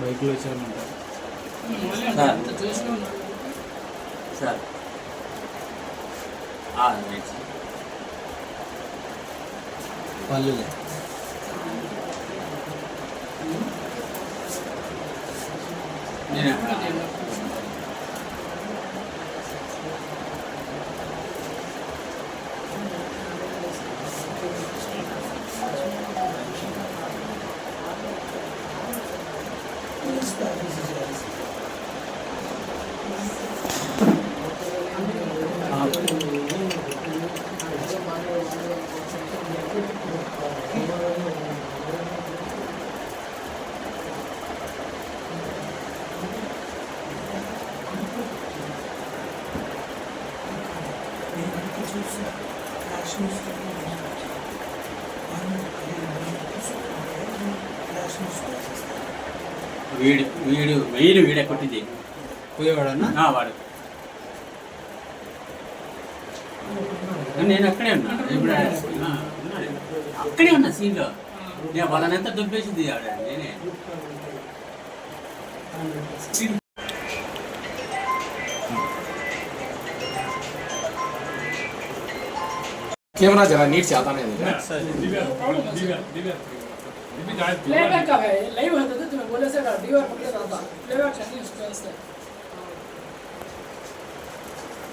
బైక్లో వచ్చామంటారు sir. Sir ఆ, రైట్ సార్. పల్లెలే నేను వీడు వీడు వీడు వీడే కొట్టింది. పోయేవాడన్నా? వాడు. నేను అక్కడే ఉన్నా. ఇప్పుడు అక్కడే ఉన్నా సీన్లో నేను వాళ్ళనంతా దుబ్బేసింది ఆడ నేనే. కెమెరా జరా నీట్ చేతానే దివ్య దివ్య దివ్య. प्लेबैक का है लाइव होता था तुम्हें बोले से वीवर पकड़े रहा था प्लेबैक करनी उस पे से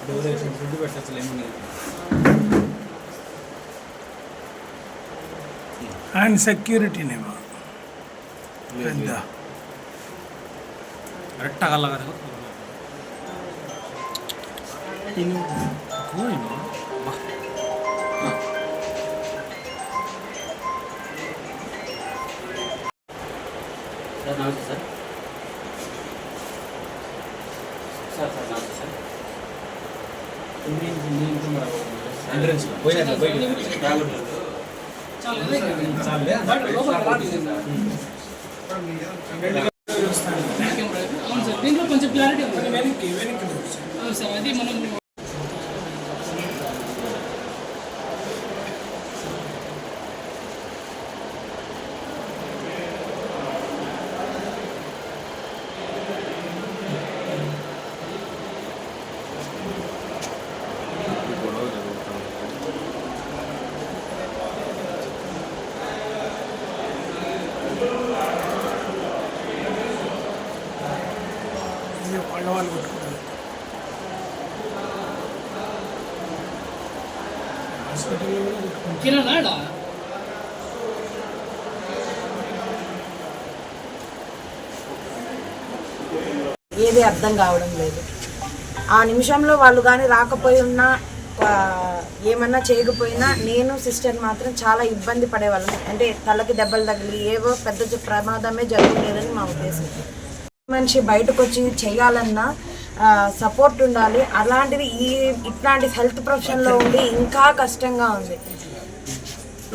ड्यूरेशन फुड बैठा चले मुंगे అండ్ సెక్యూరిటీ నేమా పెద్ద రెట్టగల గారు ఇను కోయినా నమస్తే సార్ సార్ సార్ నమస్తే సార్ ఎంట్రెన్స్ పోయినా పోయినా దీంట్లో కొంచెం క్లారిటీ ఉంది సార్ అది మనం ఇది వాళ్ళ వాళ్ళు కొట్టుకుంటారు. హాస్పిటల్లో కూడా కొట్టుకుంటారు. కిరణ్ ఆడా ఏది అర్థం కావడం లేదు. ఆ నిమిషంలో వాళ్ళు కానీ రాకపోయి ఉన్నా ఆ, ఏమన్నా చేయకపోయినా నేను సిస్టర్ మాత్రం చాలా ఇబ్బంది పడేవాళ్ళం. అంటే తలకి దెబ్బలు తగిలి ఏవో పెద్ద ప్రమాదమే జరుగుతుందని మా ఉద్దేశం. మనిషి బయటకు వచ్చి చేయాలన్నా సపోర్ట్ ఉండాలి. అలాంటిది ఈ ఇట్లాంటి హెల్త్ ప్రొఫెషన్లో ఉండి ఇంకా కష్టంగా ఉంది.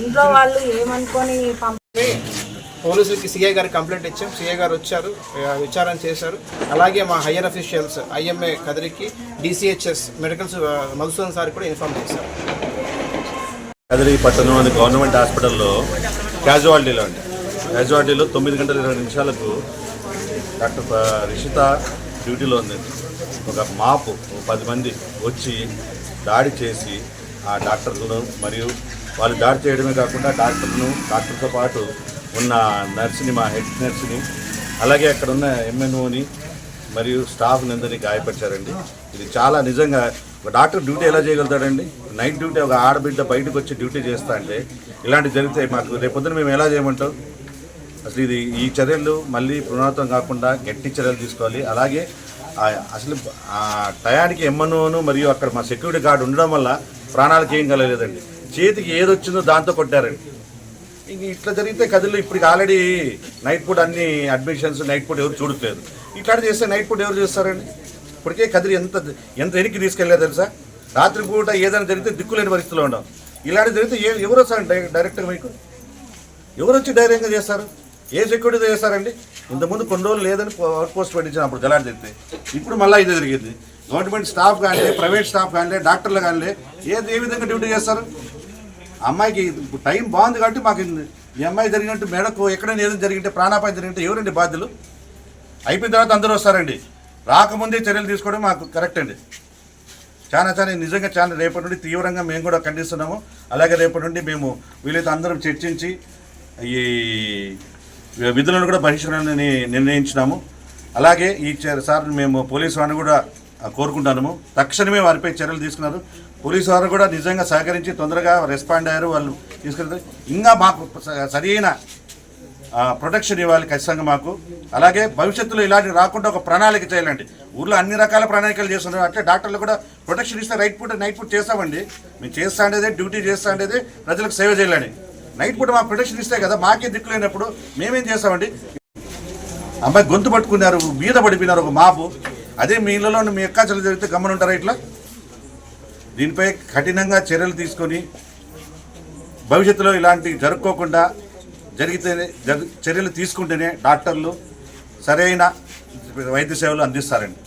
ఇంట్లో వాళ్ళు ఏమనుకొని పంప? పోలీసులకి సీఐ గారికి కంప్లైంట్ ఇచ్చాం. సీఐ గారు వచ్చారు విచారణ చేశారు. అలాగే మా హయ్యర్ అఫీషియల్స్ ఐఎంఏ కదిరికి డిసిహెచ్ఎస్ మెడికల్స్ మధుసూదన్ సార్ కూడా ఇన్ఫార్మ్ చేశారు. కదిరి పట్టణంలోని గవర్నమెంట్ హాస్పిటల్లో క్యాజువాలిటీలో అండి. క్యాజువాలిటీలో తొమ్మిది గంటల ఇరవై నిమిషాలకు డాక్టర్ రిషిత డ్యూటీలో ఉందండి ఒక మాపు పది మంది వచ్చి దాడి చేసి ఆ డాక్టర్లను మరియు వాళ్ళు దాడి చేయడమే కాకుండా డాక్టర్ను డాక్టర్తో పాటు ఉన్న నర్సుని మా హెడ్ నర్సుని అలాగే అక్కడ ఉన్న ఎంఎన్ఓని మరియు స్టాఫ్ని అందరినీ గాయపరిచారండి. ఇది చాలా నిజంగా ఒక డాక్టర్ డ్యూటీ ఎలా చేయగలుగుతాడండి? నైట్ డ్యూటీ ఒక ఆడబిడ్డ బయటకు వచ్చి డ్యూటీ చేస్తా అంటే ఇలాంటి జరిగితే మాకు రేపొద్దున మేము ఎలా చేయమంటాం? అసలు ఇది ఈ చర్యలు మళ్ళీ పునరావృతం కాకుండా గట్టి చర్యలు తీసుకోవాలి. అలాగే అసలు ఆ టయానికి ఎమ్మనోను మరియు అక్కడ మా సెక్యూరిటీ గార్డ్ ఉండడం వల్ల ప్రాణాలకు ఏం కలగలేదండి. చేతికి ఏదొచ్చిందో దాంతో కొట్టారండి. ఇంక ఇట్లా జరిగితే కదిలో ఇప్పటికి ఆల్రెడీ నైట్ పూట అన్ని అడ్మిషన్స్ నైట్ పూట ఎవరు చూడట్లేదు. ఇట్లాంటి చేస్తే నైట్ పూట ఎవరు చేస్తారండి? ఇప్పటికే కదిరి ఎంత ఎంత వెనక్కి తీసుకెళ్ళలేదు తెలుసా? రాత్రి పూట ఏదైనా జరిగితే దిక్కులేని పరిస్థితిలో ఉండవు ఇలాంటి జరిగితే ఏ ఎవరు వస్తారండి డైరెక్ట్గా మీకు? ఎవరు వచ్చి ధైర్యంగా చేస్తారు? ఏ సెక్యూరిటీ చేస్తారండి ఇంతకుముందు కొన్ని రోజులు లేదని అవుట్ పోస్ట్ పెట్టించిన అప్పుడు గలాట్ చెప్తే. ఇప్పుడు మళ్ళీ ఇది జరిగింది. గవర్నమెంట్ స్టాఫ్ కానీ ప్రైవేట్ స్టాఫ్ కానీ డాక్టర్లు కానీ ఏది ఏ విధంగా డ్యూటీ చేస్తారు? అమ్మాయికి టైం బాగుంది కాబట్టి మాకు ఈ అమ్మాయి జరిగినట్టు మేడకు ఎక్కడైనా ఏదైనా జరిగింటే ప్రాణాపాయం జరిగింటే ఎవరండి బాధ్యులు? అయిపోయిన తర్వాత అందరూ వస్తారండి. రాకముందే చర్యలు తీసుకోవడం మాకు కరెక్ట్ అండి. చాలా చాలా నిజంగా చాలా రేపటి నుండి తీవ్రంగా మేము కూడా ఖండిస్తున్నాము. అలాగే రేపటి నుండి మేము వీళ్ళైతే అందరం చర్చించి ఈ విధులను కూడా బహిష్కరణని నిర్ణయించినాము. అలాగే ఈ సార్ మేము పోలీసు వారిని కూడా కోరుకుంటాము తక్షణమే వారిపై చర్యలు తీసుకున్నారు. పోలీసు వారు కూడా నిజంగా సహకరించి తొందరగా రెస్పాండ్ అయ్యారు. వాళ్ళు తీసుకెళ్తారు. ఇంకా మాకు స- సరైన ప్రొటెక్షన్ ఇవ్వాలి ఖచ్చితంగా మాకు. అలాగే భవిష్యత్తులో ఇలాంటివి రాకుండా ఒక ప్రణాళిక చేయాలండి. ఊర్లో అన్ని రకాల ప్రణాళికలు చేస్తున్నారు. అట్లే డాక్టర్లు కూడా ప్రొటెక్షన్ ఇస్తే రైట్ పూట నైట్ పూట చేస్తామండి. మేము చేస్తా ఉండేదే డ్యూటీ చేస్తా ఉండేదే ప్రజలకు సేవ చేయాలని నైట్ పూట మా ప్రొటెక్షన్ ఇస్తే కదా మాకే దిక్కు లేనప్పుడు మేమేం చేస్తామండి? అమ్మాయి గొంతు పట్టుకున్నారు మీద పడిపోయినారు ఒక మాపు. అదే మీ ఇళ్ళలో మీ ఎక్కాచలు జరిగితే గమనుంటారా ఇట్లా? దీనిపై కఠినంగా చర్యలు తీసుకొని భవిష్యత్తులో ఇలాంటివి జరుపుకోకుండా జరిగితేనే చర్యలు తీసుకుంటేనే డాక్టర్లు సరైన వైద్య సేవలు అందిస్తారండి.